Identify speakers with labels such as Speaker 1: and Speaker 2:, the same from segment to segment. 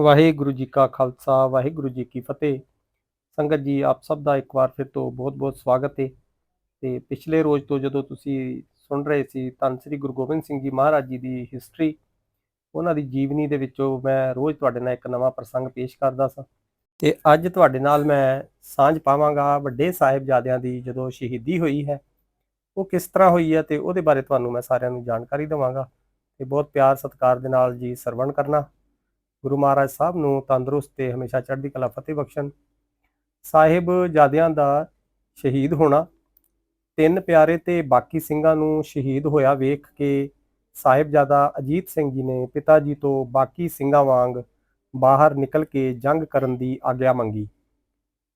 Speaker 1: ਵਾਹਿਗੁਰੂ ਜੀ ਕਾ ਖਾਲਸਾ, ਵਾਹਿਗੁਰੂ ਜੀ ਕੀ ਫਤਿਹ। ਸੰਗਤ ਜੀ, ਆਪ ਸਭ ਦਾ ਇੱਕ ਵਾਰ ਫਿਰ ਤੋਂ ਬਹੁਤ-ਬਹੁਤ ਸਵਾਗਤ ਹੈ ਤੇ ਪਿਛਲੇ ਰੋਜ਼ ਤੋਂ ਜਦੋਂ ਤੁਸੀਂ ਸੁਣ ਰਹੇ ਸੀ ਧੰਨ ਸ੍ਰੀ ਗੁਰੂ ਗੋਬਿੰਦ ਸਿੰਘ ਜੀ ਮਹਾਰਾਜ ਜੀ ਦੀ ਹਿਸਟਰੀ ਉਹਨਾਂ ਦੀ ਜੀਵਨੀ ਦੇ ਵਿੱਚੋਂ ਮੈਂ ਰੋਜ਼ ਤੁਹਾਡੇ ਨਾਲ ਇੱਕ ਨਵਾਂ ਪ੍ਰਸੰਗ ਪੇਸ਼ ਕਰਦਾ ਸਾਂ। ਤੇ ਅੱਜ ਤੁਹਾਡੇ ਨਾਲ ਮੈਂ ਸਾਂਝ ਪਾਵਾਂਗਾ ਵੱਡੇ ਸਾਹਿਬਜ਼ਾਦਿਆਂ ਦੀ ਜਦੋਂ ਸ਼ਹੀਦੀ ਹੋਈ ਹੈ। ਉਹ ਕਿਸ ਤਰ੍ਹਾਂ ਹੋਈ ਹੈ ਤੇ ਉਹਦੇ ਬਾਰੇ ਤੁਹਾਨੂੰ ਮੈਂ ਸਾਰਿਆਂ ਨੂੰ ਜਾਣਕਾਰੀ ਦੇਵਾਂਗਾ। ਤੇ ਬਹੁਤ ਪਿਆਰ ਸਤਿਕਾਰ ਦੇ ਨਾਲ ਜੀ ਸਰਵਣ ਕਰਨਾ। ਗੁਰੂ ਮਹਾਰਾਜ ਸਾਹਿਬ ਨੂੰ ਤੰਦਰੁਸਤ ਤੇ ਹਮੇਸ਼ਾ ਚੜ੍ਹਦੀ ਕਲਾ ਫਤਿਹ ਬਖਸ਼ਣ। ਸਾਹਿਬ ਜਾਦਿਆਂ ਦਾ ਸ਼ਹੀਦ ਹੋਣਾ, ਤਿੰਨ ਪਿਆਰੇ ਤੇ ਬਾਕੀ ਸਿੰਘਾਂ ਨੂੰ ਸ਼ਹੀਦ ਹੋਇਆ ਵੇਖ ਕੇ ਸਾਹਿਬਜ਼ਾਦਾ ਅਜੀਤ ਸਿੰਘ ਜੀ ਨੇ ਪਿਤਾ ਜੀ ਤੋਂ ਬਾਕੀ ਸਿੰਘਾਂ ਵਾਂਗ ਬਾਹਰ ਨਿਕਲ ਕੇ ਜੰਗ ਕਰਨ ਦੀ ਆਗਿਆ ਮੰਗੀ।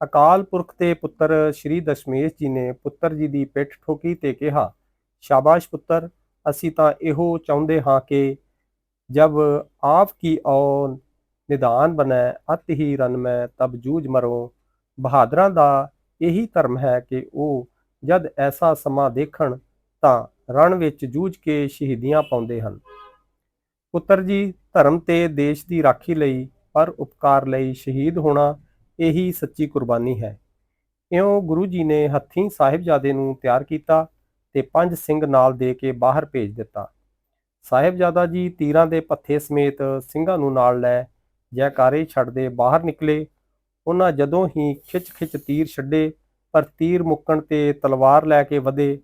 Speaker 1: ਅਕਾਲ ਪੁਰਖ ਦੇ ਪੁੱਤਰ ਸ਼੍ਰੀ ਦਸ਼ਮੇਸ਼ ਜੀ ਨੇ ਪੁੱਤਰ ਜੀ ਦੀ ਪਿੱਠ ਠੋਕੀ ਤੇ ਕਿਹਾ, ਸ਼ਾਬਾਸ਼ ਪੁੱਤਰ, ਅਸੀਂ ਤਾਂ ਇਹੋ ਚਾਹੁੰਦੇ ਹਾਂ ਕਿ जब आपकी और ਨਿਦਾਨ ਬਣੈ ਅਤ ਹੀ ਰਨ ਮੈਂ ਤਬ ਜੂਝ ਮਰੋ ਬਹਾਦਰਾਂ ਦਾ ਇਹੀ ਧਰਮ ਹੈ ਕਿ ਉਹ ਜਦ ਐਸਾ ਸਮਾਂ ਦੇਖਣ ਤਾਂ ਰਣ ਵਿੱਚ ਜੂਝ ਕੇ ਸ਼ਹੀਦੀਆਂ ਪਾਉਂਦੇ ਹਨ ਪੁੱਤਰ ਜੀ ਧਰਮ ਤੇ ਦੇਸ਼ ਦੀ ਰਾਖੀ ਲਈ ਪਰ ਉਪਕਾਰ ਲਈ ਸ਼ਹੀਦ ਹੋਣਾ ਇਹੀ ਸੱਚੀ ਕੁਰਬਾਨੀ ਹੈ ਇਉਂ ਗੁਰੂ ਜੀ ਨੇ ਹੱਥੀਂ ਸਾਹਿਬਜ਼ਾਦੇ ਨੂੰ ਤਿਆਰ ਕੀਤਾ ਤੇ ਪੰਜ ਸਿੰਘ ਨਾਲ ਦੇ ਕੇ ਬਾਹਰ ਭੇਜ ਦਿੱਤਾ ਸਾਹਿਬਜ਼ਾਦਾ ਜੀ ਤੀਰਾਂ ਦੇ ਪੱਥੇ ਸਮੇਤ ਸਿੰਘਾਂ ਨੂੰ ਨਾਲ ਲੈ ਜੈਕਾਰੇ ਛੱਡਦੇ ਬਾਹਰ ਨਿਕਲੇ। ਉਹਨਾਂ ਜਦੋਂ ਹੀ ਖਿੱਚ-ਖਿੱਚ ਤੀਰ ਛੱਡੇ, ਪਰ ਤੀਰ ਮੁੱਕਣ ਤੇ ਤਲਵਾਰ ਲੈ ਕੇ ਵਧੇ,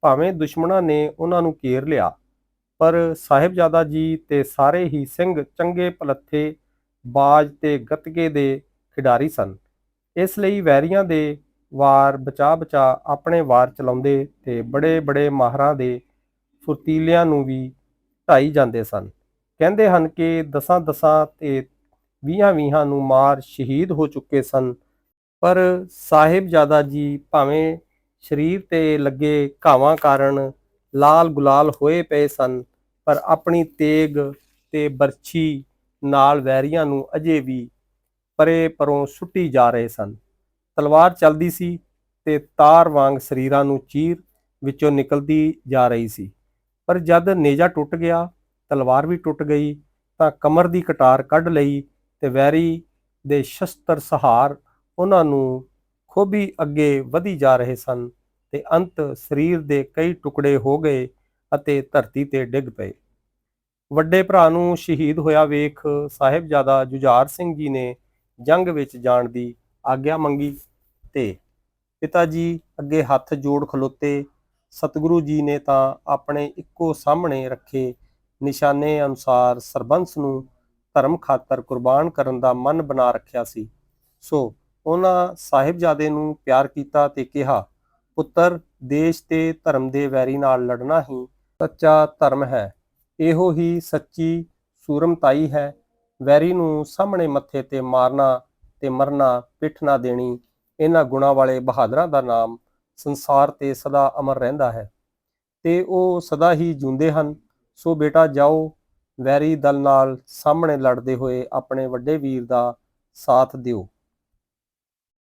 Speaker 1: ਭਾਵੇਂ ਦੁਸ਼ਮਣਾਂ ਨੇ ਉਹਨਾਂ ਨੂੰ ਘੇਰ ਲਿਆ। ਪਰ ਸਾਹਿਬਜ਼ਾਦਾ ਜੀ ਤੇ ਸਾਰੇ ਹੀ ਸਿੰਘ ਚੰਗੇ ਪਲੱਥੇ ਬਾਜ ਤੇ ਗਤਕੇ ਦੇ ਖਿਡਾਰੀ ਸਨ। ਇਸ ਲਈ ਵੈਰੀਆਂ ਦੇ ਵਾਰ ਬਚਾ ਬਚਾ ਆਪਣੇ ਵਾਰ ਚਲਾਉਂਦੇ ਤੇ ਬੜੇ ਬੜੇ ਮਾਹਰਾਂ ਦੇ ਫੁਰਤੀਲਿਆਂ ਨੂੰ ਵੀ ਢਾਈ ਜਾਂਦੇ ਸਨ। ਕਹਿੰਦੇ ਹਨ ਕਿ ਦਸਾਂ ਦਸਾਂ ਤੇ ਵੀਹਾਂ ਵੀਹਾਂ ਨੂੰ ਮਾਰ ਸ਼ਹੀਦ ਹੋ ਚੁੱਕੇ ਸਨ। ਪਰ ਸਾਹਿਬਜ਼ਾਦਾ ਜੀ ਭਾਵੇਂ ਸਰੀਰ ਤੇ ਲੱਗੇ ਘਾਵਾਂ ਕਾਰਨ ਲਾਲ ਗੁਲਾਲ ਹੋਏ ਪਏ ਸਨ, ਪਰ ਆਪਣੀ ਤੇਗ ਤੇ ਬਰਛੀ ਨਾਲ ਵੈਰੀਆਂ ਨੂੰ ਅਜੇ ਵੀ ਪਰੇ ਪਰੋਂ ਸੁੱਟੀ ਜਾ ਰਹੇ ਸਨ। ਤਲਵਾਰ ਚੱਲਦੀ ਸੀ ਤੇ ਤਾਰ ਵਾਂਗ ਸਰੀਰਾਂ ਨੂੰ ਚੀਰ ਵਿੱਚੋਂ ਨਿਕਲਦੀ ਜਾ ਰਹੀ ਸੀ। ਪਰ ਜਦ ਨੇਜਾ ਟੁੱਟ ਗਿਆ, ਤਲਵਾਰ ਵੀ ਟੁੱਟ ਗਈ, ਤਾਂ ਕਮਰ ਦੀ ਕਟਾਰ ਕੱਢ ਲਈ ਤੇ ਵੈਰੀ ਦੇ ਸ਼ਸਤਰ ਸਹਾਰ ਉਹਨਾਂ ਨੂੰ ਖੋਬੀ ਅੱਗੇ ਵਧੀ ਜਾ ਰਹੇ ਸਨ ਤੇ ਅੰਤ ਸਰੀਰ ਦੇ ਕਈ ਟੁਕੜੇ ਹੋ ਗਏ ਅਤੇ ਧਰਤੀ ਤੇ ਡਿੱਗ ਪਏ। ਵੱਡੇ ਭਰਾ ਨੂੰ ਸ਼ਹੀਦ ਹੋਇਆ ਵੇਖ ਸਾਹਿਬਜ਼ਾਦਾ ਜੁਝਾਰ ਸਿੰਘ ਜੀ ਨੇ ਜੰਗ ਵਿੱਚ ਜਾਣ ਦੀ ਆਗਿਆ ਮੰਗੀ ਤੇ ਪਿਤਾ ਜੀ ਅੱਗੇ ਹੱਥ ਜੋੜ ਖਲੋਤੇ ਸਤਿਗੁਰੂ ਜੀ ਨੇ ਤਾਂ ਆਪਣੇ ਇੱਕੋ ਸਾਹਮਣੇ ਰੱਖੇ ਨਿਸ਼ਾਨੇ ਅਨੁਸਾਰ ਸਰਬੰਸ ਨੂੰ ਧਰਮ ਖਾਤਰ ਕੁਰਬਾਨ ਕਰਨ ਦਾ ਮਨ ਬਣਾ ਰੱਖਿਆ ਸੀ। ਸੋ ਉਹਨਾਂ ਸਾਹਿਬਜ਼ਾਦੇ ਨੂੰ ਪਿਆਰ ਕੀਤਾ ਤੇ ਕਿਹਾ, ਪੁੱਤਰ, ਦੇਸ਼ ਤੇ ਧਰਮ ਦੇ ਵੈਰੀ ਨਾਲ ਲੜਨਾ ਹੀ ਸੱਚਾ ਧਰਮ ਹੈ। ਇਹੋ ਹੀ ਸੱਚੀ ਸੂਰਮਤਾਈ ਹੈ। ਵੈਰੀ ਨੂੰ ਸਾਹਮਣੇ ਮੱਥੇ ਤੇ ਮਾਰਨਾ ਤੇ ਮਰਨਾ ਪਿੱਠ ਨਾ ਦੇਣੀ, ਇਹਨਾਂ ਗੁਣਾ ਵਾਲੇ ਬਹਾਦਰਾਂ ਦਾ ਨਾਮ ਸੰਸਾਰ ਤੇ ਸਦਾ ਅਮਰ ਰਹਿੰਦਾ ਹੈ। ਤੇ ਉਹ ਸਦਾ ਹੀ ਜੁੰਦੇ ਹਨ। ਸੋ ਬੇਟਾ, ਜਾਓ, ਵੈਰੀ ਦਲ ਨਾਲ ਸਾਹਮਣੇ ਲੜਦੇ ਹੋਏ ਆਪਣੇ ਵੱਡੇ ਵੀਰ ਦਾ ਸਾਥ ਦਿਓ।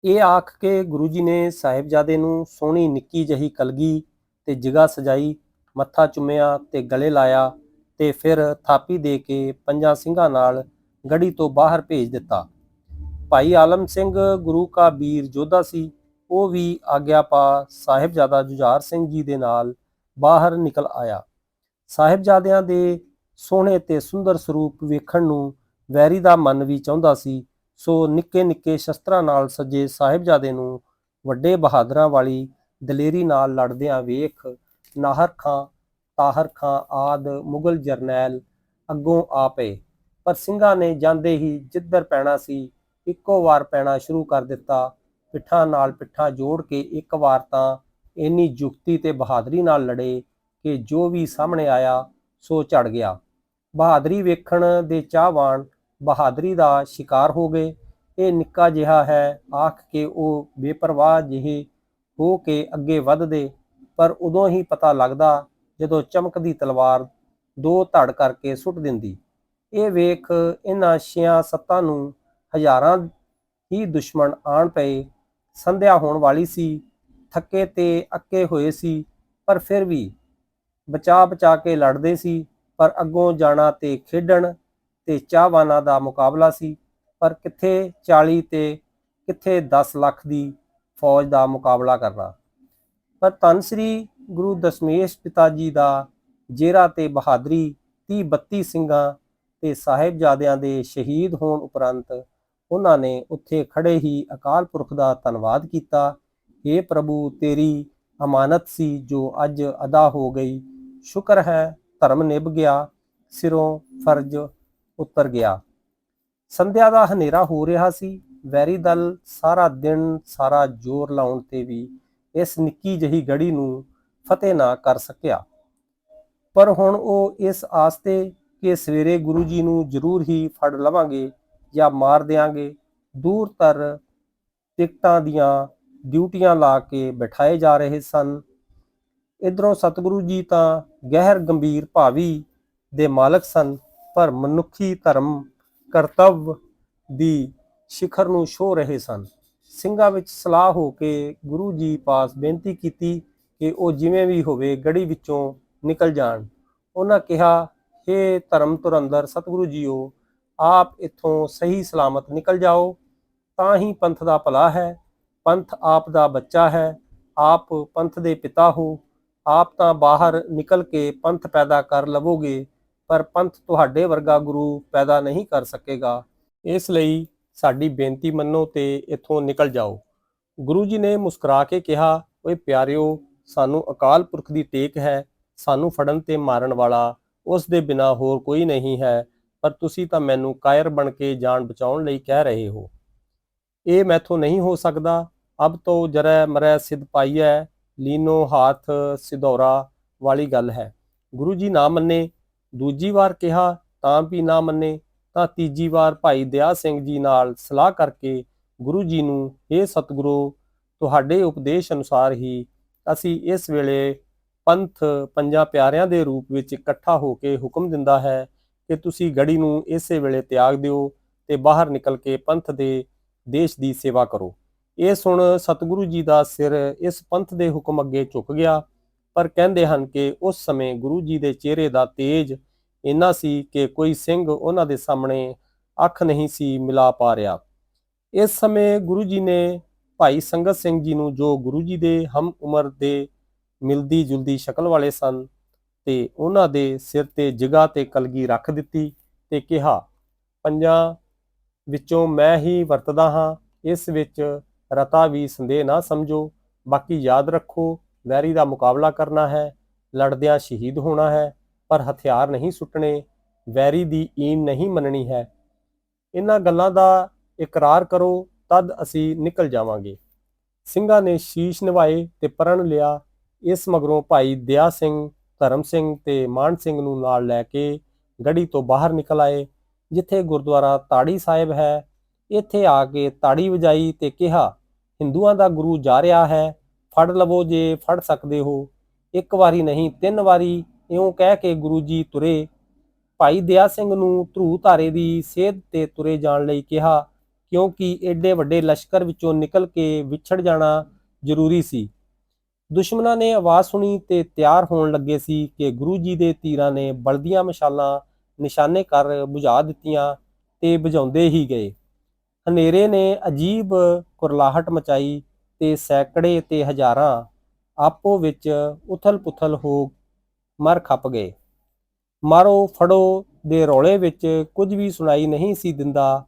Speaker 1: ਇਹ ਆਖ ਕੇ ਗੁਰੂ ਜੀ ਨੇ ਸਾਹਿਬਜ਼ਾਦੇ ਨੂੰ ਸੋਹਣੀ ਨਿੱਕੀ ਜਹੀ ਕਲਗੀ ਤੇ ਜਿਗਾ ਸਜਾਈ, ਮੱਥਾ ਚੁੰਮਿਆ ਤੇ ਗਲੇ ਲਾਇਆ ਤੇ ਫਿਰ ਥਾਪੀ ਦੇ ਕੇ ਪੰਜਾਂ ਸਿੰਘਾਂ ਨਾਲ ਗੜੀ ਤੋਂ ਬਾਹਰ ਭੇਜ ਦਿੱਤਾ। ਭਾਈ ਆਲਮ ਸਿੰਘ ਗੁਰੂ ਕਾ ਵੀਰ ਜੋਧਾ ਸੀ। ਉਹ ਵੀ ਆਗਿਆ ਪਾ ਸਾਹਿਬਜ਼ਾਦਾ ਜੁਝਾਰ ਸਿੰਘ ਜੀ ਦੇ ਨਾਲ ਬਾਹਰ ਨਿਕਲ ਆਇਆ। ਸਾਹਿਬਜ਼ਾਦਿਆਂ ਦੇ ਸੋਹਣੇ ਤੇ ਸੁੰਦਰ ਸਰੂਪ ਵੇਖਣ ਨੂੰ ਵੈਰੀ ਦਾ ਮਨ ਵੀ ਚਾਹੁੰਦਾ ਸੀ, ਸੋ ਨਿੱਕੇ ਨਿੱਕੇ ਸ਼ਸਤਰਾਂ ਨਾਲ ਸੱਜੇ ਸਾਹਿਬਜ਼ਾਦੇ ਨੂੰ ਵੱਡੇ ਬਹਾਦਰਾਂ ਵਾਲੀ ਦਲੇਰੀ ਨਾਲ ਲੜਦਿਆਂ ਵੇਖ ਨਾਹਰ ਖਾਂ, ਤਾਹਰ ਖਾਂ ਆਦ ਮੁਗਲ ਜਰਨੈਲ ਅੱਗੋਂ ਆ ਪਏ। ਪਰ ਸਿੰਘਾਂ ਨੇ ਜਾਂਦੇ ਹੀ ਜਿੱਧਰ ਪੈਣਾ ਸੀ, ਇੱਕੋ ਵਾਰ ਪੈਣਾ ਸ਼ੁਰੂ ਕਰ ਦਿੱਤਾ। ਪਿੱਠਾਂ ਨਾਲ ਪਿੱਠਾਂ ਜੋੜ ਕੇ ਇੱਕ ਵਾਰ ਤਾਂ ਇੰਨੀ ਜੁਗਤੀ ਤੇ ਬਹਾਦਰੀ ਨਾਲ ਲੜੇ ਕਿ ਜੋ ਵੀ ਸਾਹਮਣੇ ਆਇਆ ਸੋ ਝੜ ਗਿਆ। ਬਹਾਦਰੀ ਵੇਖਣ ਦੇ ਚਾਹਵਾਨ ਬਹਾਦਰੀ ਦਾ ਸ਼ਿਕਾਰ ਹੋ ਗਏ। ਇਹ ਨਿੱਕਾ ਜਿਹਾ ਹੈ, ਆਖ ਕੇ ਉਹ ਬੇਪਰਵਾਹ ਜਿਹੇ ਹੋ ਕੇ ਅੱਗੇ ਵੱਧਦੇ, ਪਰ ਉਦੋਂ ਹੀ ਪਤਾ ਲੱਗਦਾ ਜਦੋਂ ਚਮਕਦੀ ਤਲਵਾਰ ਦੋ ਧੜ ਕਰਕੇ ਸੁੱਟ ਦਿੰਦੀ। ਇਹ ਵੇਖ ਇਹਨਾਂ ਛਿਆਂ ਸੱਤਾਂ ਨੂੰ ਹਜ਼ਾਰਾਂ ਹੀ ਦੁਸ਼ਮਣ ਆਣ ਪਏ ਸੰਧਿਆ ਹੋਣ ਵਾਲੀ ਸੀ, ਥੱਕੇ ਤੇ ਅੱਕੇ ਹੋਏ ਸੀ, ਪਰ ਫਿਰ ਵੀ ਬਚਾ ਬਚਾ ਕੇ ਲੜਦੇ ਸੀ, ਪਰ ਅੱਗੋਂ ਜਾਣਾ ਤੇ ਖੇਡਣ ਤੇ ਚਾਹਵਾਨਾਂ ਦਾ ਮੁਕਾਬਲਾ ਸੀ, ਪਰ ਕਿੱਥੇ 40 ਤੇ ਕਿੱਥੇ 10 ਲੱਖ ਦੀ ਫੌਜ ਦਾ ਮੁਕਾਬਲਾ ਕਰਨਾ। ਪਰ ਧੰਨ ਸ੍ਰੀ ਗੁਰੂ ਦਸ਼ਮੇਸ਼ ਪਿਤਾ ਜੀ ਦਾ ਜੇਰਾ ਤੇ ਬਹਾਦਰੀ 30 32 ਸਿੰਘਾਂ ਤੇ ਸਾਹਿਬਜ਼ਾਦਿਆਂ ਦੇ ਸ਼ਹੀਦ ਹੋਣ ਉਪਰੰਤ ਉਹਨਾਂ ਨੇ ਉੱਥੇ ਖੜੇ ਹੀ ਅਕਾਲ ਪੁਰਖ ਦਾ ਧੰਨਵਾਦ ਕੀਤਾ। हे ਪ੍ਰਭੂ, ਤੇਰੀ ਅਮਾਨਤ ਸੀ ਜੋ ਅੱਜ ਅਦਾ ਹੋ ਗਈ। ਸ਼ੁਕਰ ਹੈ, ਧਰਮ ਨਿਭ ਗਿਆ, ਸਿਰੋਂ ਫਰਜ਼ ਉਤਰ ਗਿਆ। ਸੰਧਿਆ ਦਾ ਹਨੇਰਾ ਹੋ ਰਿਹਾ ਸੀ। ਵੈਰੀ ਦਲ ਸਾਰਾ ਦਿਨ ਸਾਰਾ ਜ਼ੋਰ ਲਾਉਣ ਤੇ ਵੀ ਇਸ ਨਿੱਕੀ ਜਹੀ ਗੜੀ ਨੂੰ ਫਤਿਹ ਨਾ ਕਰ ਸਕਿਆ। ਪਰ ਹੁਣ ਉਹ ਇਸ ਆਸ ਤੇ ਕਿ ਸਵੇਰੇ ਗੁਰੂ ਜੀ ਨੂੰ ਜ਼ਰੂਰ ਹੀ ਫੜ ਲਵਾਂਗੇ। ਜਾਂ ਮਾਰ ਦਿਆਂਗੇ, ਦੂਰ ਤਰ ਟਿਕਟਾਂ ਦੀਆਂ ਡਿਊਟੀਆਂ ਲਾ ਕੇ ਬਿਠਾਏ ਜਾ ਰਹੇ ਸਨ। ਇਧਰੋਂ ਸਤਿਗੁਰੂ ਜੀ ਤਾਂ ਗਹਿਰ ਗੰਭੀਰ ਭਾਵੀ ਦੇ ਮਾਲਕ ਸਨ, ਪਰ ਮਨੁੱਖੀ ਧਰਮ, ਕਰਤੱਵ ਦੀ ਸਿਖਰ ਨੂੰ ਛੋ ਰਹੇ ਸਨ। ਸਿੰਘਾਂ ਵਿੱਚ ਸਲਾਹ ਹੋ ਕੇ ਗੁਰੂ ਜੀ ਪਾਸ ਬੇਨਤੀ ਕੀਤੀ ਕਿ ਉਹ ਜਿਵੇਂ ਵੀ ਹੋਵੇ ਗੜੀ ਵਿੱਚੋਂ ਨਿਕਲ ਜਾਣ। ਉਹਨਾਂ ਕਿਹਾ हे ਧਰਮ ਤੁਰੰਦਰ ਸਤਿਗੁਰੂ ਜੀਓ ਆਪ ਇੱਥੋਂ ਸਹੀ ਸਲਾਮਤ ਨਿਕਲ ਜਾਓ, ਤਾਂ ਹੀ ਪੰਥ ਦਾ ਭਲਾ ਹੈ। ਪੰਥ ਆਪ ਦਾ ਬੱਚਾ ਹੈ, ਆਪ ਪੰਥ ਦੇ ਪਿਤਾ ਹੋ। ਆਪ ਤਾਂ ਬਾਹਰ ਨਿਕਲ ਕੇ ਪੰਥ ਪੈਦਾ ਕਰ ਲਵੋਗੇ, ਪਰ ਪੰਥ ਤੁਹਾਡੇ ਵਰਗਾ ਗੁਰੂ ਪੈਦਾ ਨਹੀਂ ਕਰ ਸਕੇਗਾ। ਇਸ ਲਈ ਸਾਡੀ ਬੇਨਤੀ ਮੰਨੋ ਤੇ ਇੱਥੋਂ ਨਿਕਲ ਜਾਓ। ਗੁਰੂ ਜੀ ਨੇ ਮੁਸਕਰਾ ਕੇ ਕਿਹਾ, ਓਏ ਪਿਆਰਿਓ, ਸਾਨੂੰ ਅਕਾਲ ਪੁਰਖ ਦੀ ਟੇਕ ਹੈ, ਸਾਨੂੰ ਫੜਨ ਤੇ ਮਾਰਨ ਵਾਲਾ ਉਸ ਦੇ ਬਿਨਾ ਹੋਰ ਕੋਈ ਨਹੀਂ ਹੈ। ਪਰ ਤੁਸੀਂ ਤਾਂ ਮੈਨੂੰ ਕਾਇਰ ਬਣ ਕੇ ਜਾਨ ਬਚਾਉਣ ਲਈ ਕਹਿ ਰਹੇ ਹੋ। ਇਹ ਮੈਥੋਂ ਨਹੀਂ ਹੋ ਸਕਦਾ। ਅਬ ਤੋਂ ਜਰੈ ਮਰੈ ਸਿਧ ਪਾਈਐ, ਲੀਨੋ ਹਾਥ ਸਿਧੌਰਾ ਵਾਲੀ ਗੱਲ ਹੈ। ਗੁਰੂ ਜੀ ਨਾ ਮੰਨੇ, ਦੂਜੀ ਵਾਰ ਕਿਹਾ ਤਾਂ ਵੀ ਨਾ ਮੰਨੇ, ਤਾਂ ਤੀਜੀ ਵਾਰ ਭਾਈ ਦਇਆ ਸਿੰਘ ਜੀ ਨਾਲ ਸਲਾਹ ਕਰਕੇ ਗੁਰੂ ਜੀ ਨੂੰ ਇਹ ਸਤਿਗੁਰੂ, ਤੁਹਾਡੇ ਉਪਦੇਸ਼ ਅਨੁਸਾਰ ਹੀ ਅਸੀਂ ਇਸ ਵੇਲੇ ਪੰਥ ਪੰਜਾਂ ਪਿਆਰਿਆਂ ਦੇ ਰੂਪ ਵਿੱਚ ਇਕੱਠਾ ਹੋ ਕੇ ਹੁਕਮ ਦਿੰਦਾ ਹੈ। ਕਿ ਤੁਸੀਂ ਗੜੀ ਨੂੰ ਇਸੇ ਵੇਲੇ ਤਿਆਗ ਦਿਓ ਤੇ ਬਾਹਰ ਨਿਕਲ ਕੇ ਪੰਥ ਦੇ ਦੇਸ਼ ਦੀ ਸੇਵਾ ਕਰੋ। ਇਹ ਸੁਣ ਸਤਿਗੁਰੂ ਜੀ ਦਾ ਸਿਰ ਇਸ ਪੰਥ ਦੇ ਹੁਕਮ ਅੱਗੇ ਝੁਕ ਗਿਆ, ਪਰ ਕਹਿੰਦੇ ਹਨ ਕਿ ਉਸ ਸਮੇਂ ਗੁਰੂ ਜੀ ਦੇ ਚਿਹਰੇ ਦਾ ਤੇਜ ਇੰਨਾ ਸੀ ਕਿ ਕੋਈ ਸਿੰਘ ਉਹਨਾਂ ਦੇ ਸਾਹਮਣੇ ਅੱਖ ਨਹੀਂ ਸੀ ਮਿਲਾ ਪਾ ਰਿਹਾ। ਇਸ ਸਮੇਂ ਗੁਰੂ ਜੀ ਨੇ ਭਾਈ ਸੰਗਤ ਸਿੰਘ ਜੀ ਨੂੰ ਜੋ ਗੁਰੂ ਜੀ ਦੇ ਹਮ ਉਮਰ ਦੇ ਮਿਲਦੀ ਜੁਲਦੀ ਸ਼ਕਲ ਵਾਲੇ ਸਨ ਤੇ ਉਹਨਾਂ ਦੇ ਸਿਰ ਤੇ ਜਗ੍ਹਾ ਤੇ ਕਲਗੀ ਰੱਖ ਦਿੱਤੀ ਤੇ ਕਿਹਾ, ਪੰਜਾਂ ਵਿੱਚੋਂ ਮੈਂ ਹੀ ਵਰਤਦਾ ਹਾਂ, ਇਸ ਵਿੱਚ ਰਤਾ ਵੀ ਸੰਦੇਹ ਨਾ ਸਮਝੋ। ਬਾਕੀ ਯਾਦ ਰੱਖੋ, ਵੈਰੀ ਦਾ ਮੁਕਾਬਲਾ ਕਰਨਾ ਹੈ, ਲੜਦਿਆਂ ਸ਼ਹੀਦ ਹੋਣਾ ਹੈ, ਪਰ ਹਥਿਆਰ ਨਹੀਂ ਸੁੱਟਣੇ, ਵੈਰੀ ਦੀ ਈਨ ਨਹੀਂ ਮੰਨਣੀ ਹੈ। ਇਹਨਾਂ ਗੱਲਾਂ ਦਾ ਇਕਰਾਰ ਕਰੋ, ਤਦ ਅਸੀਂ ਨਿਕਲ ਜਾਵਾਂਗੇ। ਸਿੰਘਾਂ ਨੇ ਸ਼ੀਸ਼ ਨਿਵਾਏ ਤੇ ਪਰਨ ਲਿਆ, ਇਸ ਮਗਰੋਂ ਭਾਈ ਦਇਆ ਸਿੰਘ ਧਰਮ ਸਿੰਘ ਤੇ ਮਾਨ ਸਿੰਘ ਨੂੰ ਨਾਲ ਲੈ ਕੇ ਗੜੀ ਤੋਂ ਬਾਹਰ ਨਿਕਲ ਆਏ, ਜਿੱਥੇ ਗੁਰਦੁਆਰਾ ਤਾੜੀ ਸਾਹਿਬ ਹੈ। ਇੱਥੇ ਆ ਕੇ ਤਾੜੀ ਵਜਾਈ ਤੇ ਕਿਹਾ, ਹਿੰਦੂਆਂ ਦਾ ਗੁਰੂ ਜਾ ਰਿਹਾ ਹੈ, ਫੜ ਲਵੋ ਜੇ ਫੜ ਸਕਦੇ ਹੋ। ਇੱਕ ਵਾਰੀ ਨਹੀਂ, ਤਿੰਨ ਵਾਰੀ ਇਉਂ ਕਹਿ ਕੇ ਗੁਰੂ ਜੀ ਤੁਰੇ। ਭਾਈ ਦਿਆ ਸਿੰਘ ਨੂੰ ਧਰੂ ਧਾਰੇ ਦੀ ਸੇਧ ਤੇ ਤੁਰੇ ਜਾਣ ਲਈ ਕਿਹਾ, ਕਿਉਂਕਿ ਏਡੇ ਵੱਡੇ ਲਸ਼ਕਰ ਵਿੱਚੋਂ ਨਿਕਲ ਕੇ ਵਿਛੜ ਜਾਣਾ ਜ਼ਰੂਰੀ ਸੀ। ਦੁਸ਼ਮਣਾਂ ਨੇ ਆਵਾਜ਼ ਸੁਣੀ ਤੇ ਤਿਆਰ ਹੋਣ ਲੱਗੇ ਸੀ ਕਿ ਗੁਰੂ ਜੀ ਦੇ ਤੀਰਾਂ ਨੇ ਬਲਦੀਆਂ ਮਸ਼ਾਲਾਂ ਨਿਸ਼ਾਨੇ ਕਰ ਬੁਝਾ ਦਿੱਤੀਆਂ ਤੇ ਬੁਝਾਉਂਦੇ ਹੀ ਗਏ। ਹਨੇਰੇ ਨੇ ਅਜੀਬ ਕੁਰਲਾਹਟ ਮਚਾਈ ਤੇ ਸੈਂਕੜੇ ਤੇ ਹਜ਼ਾਰਾਂ ਆਪੋ ਵਿੱਚ ਉਥਲ-ਪੁਥਲ ਹੋ ਮਰ ਖੱਪ ਗਏ। ਮਾਰੋ, ਫੜੋ ਦੇ ਰੌਲੇ ਵਿੱਚ ਕੁਝ ਵੀ ਸੁਣਾਈ ਨਹੀਂ ਸੀ ਦਿੰਦਾ।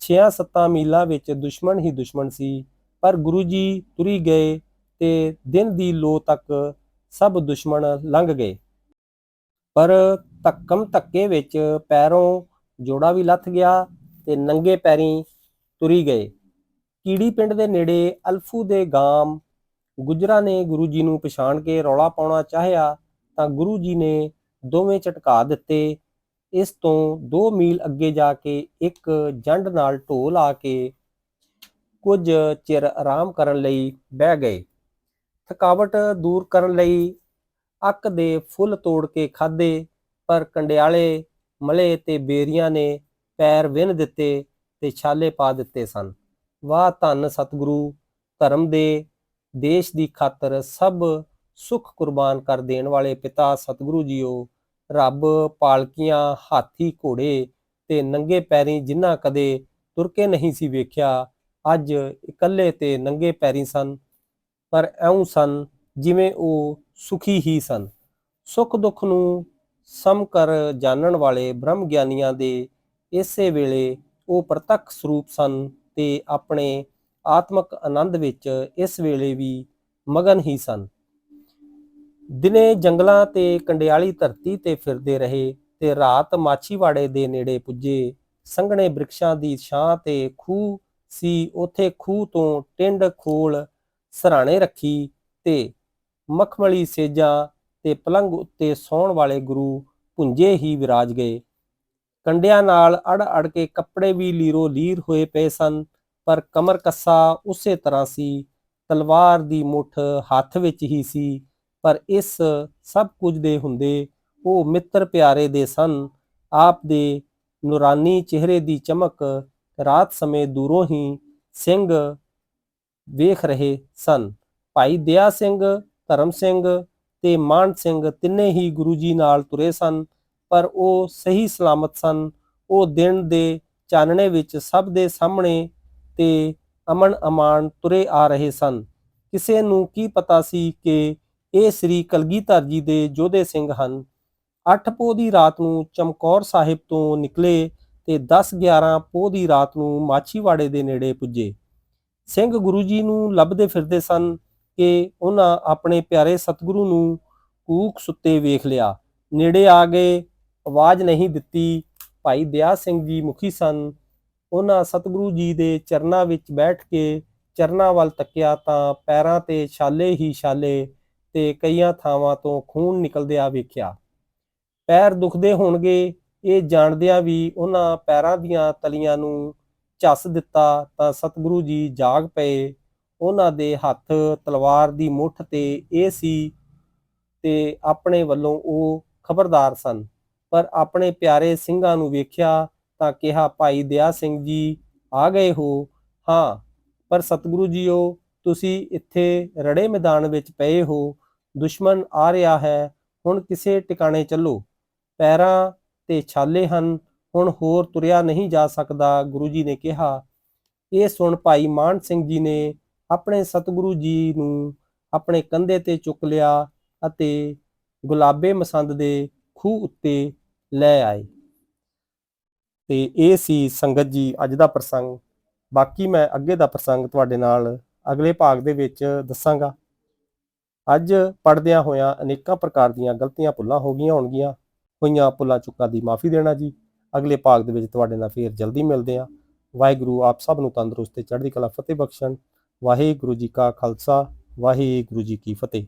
Speaker 1: 6-7 ਮੀਲਾਂ ਵਿੱਚ ਦੁਸ਼ਮਣ ਹੀ ਦੁਸ਼ਮਣ ਸੀ, ਪਰ ਗੁਰੂ ਜੀ ਤੁਰੀ ਗਏ ਤੇ ਦਿਨ ਦੀ ਲੋ ਤੱਕ ਸਭ ਦੁਸ਼ਮਣ ਲੰਘ ਗਏ। ਪਰ ਧੱਕਮ ਧੱਕੇ ਵਿੱਚ ਪੈਰੋਂ ਜੋੜਾ ਵੀ ਲੱਥ ਗਿਆ ਤੇ ਨੰਗੇ ਪੈਰੀਂ ਤੁਰੀ ਗਏ। ਕੀੜੀ ਪਿੰਡ ਦੇ ਨੇੜੇ ਅਲਫੂ ਦੇ ਗਾਮ ਗੁਜਰਾ ਨੇ ਗੁਰੂ ਜੀ ਨੂੰ ਪਛਾਣ ਕੇ ਰੌਲਾ ਪਾਉਣਾ ਚਾਹਿਆ ਤਾਂ ਗੁਰੂ ਜੀ ਨੇ ਦੋਵੇਂ ਝਟਕਾ ਦਿੱਤੇ। ਇਸ ਤੋਂ 2 ਮੀਲ ਅੱਗੇ ਜਾ ਕੇ ਇੱਕ ਜੰਡ ਨਾਲ ਢੋਲ ਆ ਕੇ ਕੁਝ ਚਿਰ ਆਰਾਮ ਕਰਨ ਲਈ ਬਹਿ ਗਏ। ਥਕਾਵਟ ਦੂਰ ਕਰਨ ਲਈ ਅੱਕ ਦੇ ਫੁੱਲ ਤੋੜ ਕੇ ਖਾਦੇ ਪਰ ਕੰਡਿਆਲੇ, ਮਲੇ ਤੇ ਬੇਰੀਆਂ ਨੇ ਪੈਰ ਵਿੰਨ ਦਿੱਤੇ ਤੇ ਛਾਲੇ ਪਾ ਦਿੱਤੇ ਸਨ। ਵਾਹ ਧੰਨ ਸਤਿਗੁਰੂ, ਧਰਮ ਦੇ, ਦੇਸ਼ ਦੀ ਖਾਤਰ ਸਭ ਸੁਖ ਕੁਰਬਾਨ ਕਰ ਦੇਣ ਵਾਲੇ ਪਿਤਾ ਸਤਿਗੁਰੂ ਜੀਓ, ਰੱਬ ਪਾਲਕੀਆਂ ਹਾਥੀ ਘੋੜੇ ਤੇ ਨੰਗੇ ਪੈਰੀ ਜਿਨ੍ਹਾਂ ਕਦੇ ਤੁਰ ਕੇ ਨਹੀਂ ਸੀ ਵੇਖਿਆ, ਅੱਜ ਇਕੱਲੇ ਤੇ ਨੰਗੇ ਪੈਰੀ ਸਨ। ਪਰ ਐਉਂ ਸਨ ਜਿਵੇਂ ਉਹ ਸੁਖੀ ਹੀ ਸਨ। ਸੁੱਖ ਦੁੱਖ ਨੂੰ ਸਮ ਕਰ ਜਾਣਨ ਵਾਲੇ ਬ੍ਰਹਮ ਗਿਆਨੀਆਂ ਦੇ ਇਸੇ ਵੇਲੇ ਉਹ ਪ੍ਰਤੱਖ ਸਰੂਪ ਸਨ ਤੇ ਆਪਣੇ ਆਤਮਕ ਆਨੰਦ ਵਿੱਚ ਇਸ ਵੇਲੇ ਵੀ ਮਗਨ ਹੀ ਸਨ। ਦਿਨੇ ਜੰਗਲਾਂ ਤੇ ਕੰਡਿਆਲੀ ਧਰਤੀ ਤੇ ਫਿਰਦੇ ਰਹੇ ਤੇ ਰਾਤ ਮਾਛੀਵਾੜੇ ਦੇ ਨੇੜੇ ਪੁੱਜੇ। ਸੰਘਣੇ ਬ੍ਰਿਕਸ਼ਾਂ ਦੀ ਛਾਂ ਤੇ ਖੂਹ ਸੀ। ਉਥੇ ਖੂਹ ਤੋਂ ਟਿੰਡ ਖੋਲ ਸਰਾਣੇ ਰੱਖੀ ਤੇ ਮਖਮਲੀ ਸੇਜਾਂ ਤੇ ਪਲੰਗ ਉੱਤੇ ਸੌਣ ਵਾਲੇ ਗੁਰੂ ਪੁੰਜੇ ਹੀ ਵਿਰਾਜ ਗਏ। ਕੰਡਿਆਂ ਨਾਲ ਅੜ ਅੜ ਕੇ ਕੱਪੜੇ ਵੀ ਲੀਰੋ ਲੀਰ ਹੋਏ ਪਏ ਸਨ, ਪਰ ਕਮਰ ਕੱਸਾ ਉਸੇ ਤਰ੍ਹਾਂ ਸੀ, ਤਲਵਾਰ ਦੀ ਮੁੱਠ ਹੱਥ ਵਿੱਚ ਹੀ ਸੀ, ਪਰ ਇਸ ਸਭ ਕੁਝ ਦੇ ਹੁੰਦੇ ਉਹ ਮਿੱਤਰ ਪਿਆਰੇ ਦੇ ਸਨ। ਆਪ ਦੇ ਨੂਰਾਨੀ ਚਿਹਰੇ ਦੀ ਚਮਕ ਰਾਤ ਸਮੇਂ ਦੂਰੋਂ ਹੀ ਸਿੰਘ ਵੇਖ ਰਹੇ ਸਨ। ਭਾਈ ਦਇਆ ਸਿੰਘ, ਧਰਮ ਸਿੰਘ ਤੇ ਮਾਨ ਸਿੰਘ ਤਿੰਨੇ ਹੀ ਗੁਰੂ ਜੀ ਨਾਲ ਤੁਰੇ ਸਨ, ਪਰ ਉਹ ਸਹੀ ਸਲਾਮਤ ਸਨ। ਉਹ ਦਿਨ ਦੇ ਚਾਨਣੇ ਵਿੱਚ ਸਭ ਦੇ ਸਾਹਮਣੇ ਤੇ ਅਮਨ ਅਮਾਨ ਤੁਰੇ ਆ ਰਹੇ ਸਨ। ਕਿਸੇ ਨੂੰ ਕੀ ਪਤਾ ਸੀ ਕਿ ਇਹ ਸ੍ਰੀ ਕਲਗੀਧਰ ਜੀ ਦੇ ਜੋਧੇ ਸਿੰਘ ਹਨ। ਅੱਠ ਪੋਹ ਦੀ ਰਾਤ ਨੂੰ ਚਮਕੌਰ ਸਾਹਿਬ ਤੋਂ ਨਿਕਲੇ ਤੇ 10 11 ਪੋਹ ਦੀ ਰਾਤ ਨੂੰ ਮਾਛੀਵਾੜੇ ਦੇ ਨੇੜੇ ਪੁੱਜੇ। ਸਿੰਘ ਗੁਰੂ ਜੀ ਨੂੰ ਲੱਭਦੇ ਫਿਰਦੇ ਸਨ ਕਿ ਉਹਨਾਂ ਆਪਣੇ ਪਿਆਰੇ ਸਤਿਗੁਰੂ ਨੂੰ ਕੂਕ ਸੁੱਤੇ ਵੇਖ ਲਿਆ। ਨੇੜੇ ਆ ਗਏ, ਆਵਾਜ਼ ਨਹੀਂ ਦਿੱਤੀ। ਭਾਈ ਦਿਆ ਸਿੰਘ ਜੀ ਮੁਖੀ ਸਨ। ਉਹਨਾਂ ਸਤਿਗੁਰੂ ਜੀ ਦੇ ਚਰਨਾਂ ਵਿੱਚ ਬੈਠ ਕੇ ਚਰਨਾਂ ਵੱਲ ਤੱਕਿਆ ਤਾਂ ਪੈਰਾਂ ਤੇ ਛਾਲੇ ਹੀ ਛਾਲੇ ਤੇ ਕਈਆਂ ਥਾਵਾਂ ਤੋਂ ਖੂਨ ਨਿਕਲਦਿਆਂ ਵੇਖਿਆ। ਪੈਰ ਦੁਖਦੇ ਹੋਣਗੇ, ਇਹ ਜਾਣਦਿਆਂ ਵੀ ਉਹਨਾਂ ਪੈਰਾਂ ਦੀਆਂ ਤਲੀਆਂ ਨੂੰ ਝੱਸ ਦਿੱਤਾ ਤਾਂ ਸਤਿਗੁਰੂ ਜੀ ਜਾਗ ਪਏ। ਉਹਨਾਂ ਦੇ ਹੱਥ ਤਲਵਾਰ ਦੀ ਮੁੱਠ ਤੇ ਇਹ ਸੀ ਤੇ ਆਪਣੇ ਵੱਲੋਂ ਉਹ ਖਬਰਦਾਰ ਸਨ। ਪਰ ਆਪਣੇ ਪਿਆਰੇ ਸਿੰਘਾਂ ਨੂੰ ਵੇਖਿਆ ਤਾਂ ਕਿਹਾ, ਭਾਈ ਦਇਆ ਸਿੰਘ ਜੀ, ਆ ਗਏ ਹੋ? ਹਾਂ, ਪਰ ਸਤਿਗੁਰੂ ਜੀਓ, ਤੁਸੀਂ ਇੱਥੇ ਰੜੇ ਮੈਦਾਨ ਵਿੱਚ ਪਏ ਹੋ। ਦੁਸ਼ਮਣ ਆ ਰਿਹਾ ਹੈ, ਹੁਣ ਕਿਸੇ ਟਿਕਾਣੇ ਚੱਲੋ। ਪੈਰਾਂ ਤੇ ਛਾਲੇ ਹਨ ਹੁਣ ਹੋਰ ਤੁਰਿਆ ਨਹੀਂ ਜਾ ਸਕਦਾ, ਗੁਰੂ ਜੀ ਨੇ ਕਿਹਾ। ਇਹ ਸੁਣ ਭਾਈ ਮਾਨ ਸਿੰਘ ਜੀ ਨੇ ਆਪਣੇ ਸਤਿਗੁਰੂ ਜੀ ਨੂੰ ਆਪਣੇ ਕੰਧੇ ਤੇ ਚੁੱਕ ਲਿਆ ਅਤੇ ਗੁਲਾਬੇ ਮਸੰਦ ਦੇ ਖੂਹ ਉੱਤੇ ਲੈ ਆਏ। ਤੇ ਇਹ ਸੀ ਸੰਗਤ ਜੀ ਅੱਜ ਦਾ ਪ੍ਰਸੰਗ। ਬਾਕੀ ਮੈਂ ਅੱਗੇ ਦਾ ਪ੍ਰਸੰਗ ਤੁਹਾਡੇ ਨਾਲ ਅਗਲੇ ਭਾਗ ਦੇ ਵਿੱਚ ਦੱਸਾਂਗਾ। ਅੱਜ ਪੜਦਿਆਂ ਹੋਇਆਂ ਅਨੇਕਾਂ ਪ੍ਰਕਾਰ ਦੀਆਂ ਗਲਤੀਆਂ ਭੁੱਲਾਂ ਹੋ ਗਈਆਂ ਹੋਣਗੀਆਂ। ਹੋਈਆਂ ਭੁੱਲਾਂ ਚੁੱਕਾਂ ਦੀ ਮਾਫੀ ਦੇਣਾ ਜੀ। ਅਗਲੇ ਭਾਗ ਦੇ ਵਿੱਚ ਤੁਹਾਡੇ ਨਾਲ ਫੇਰ ਜਲਦੀ ਮਿਲਦੇ ਹਾਂ। ਵਾਹਿਗੁਰੂ ਆਪ ਸਭ ਨੂੰ ਤੰਦਰੁਸਤ ਤੇ ਚੜ੍ਹਦੀ ਕਲਾ ਫਤਿਹ ਬਖਸ਼ਣ। ਵਾਹਿਗੁਰੂ ਜੀ ਕਾ ਖਾਲਸਾ, ਵਾਹਿਗੁਰੂ ਜੀ ਕੀ ਫਤਿਹ।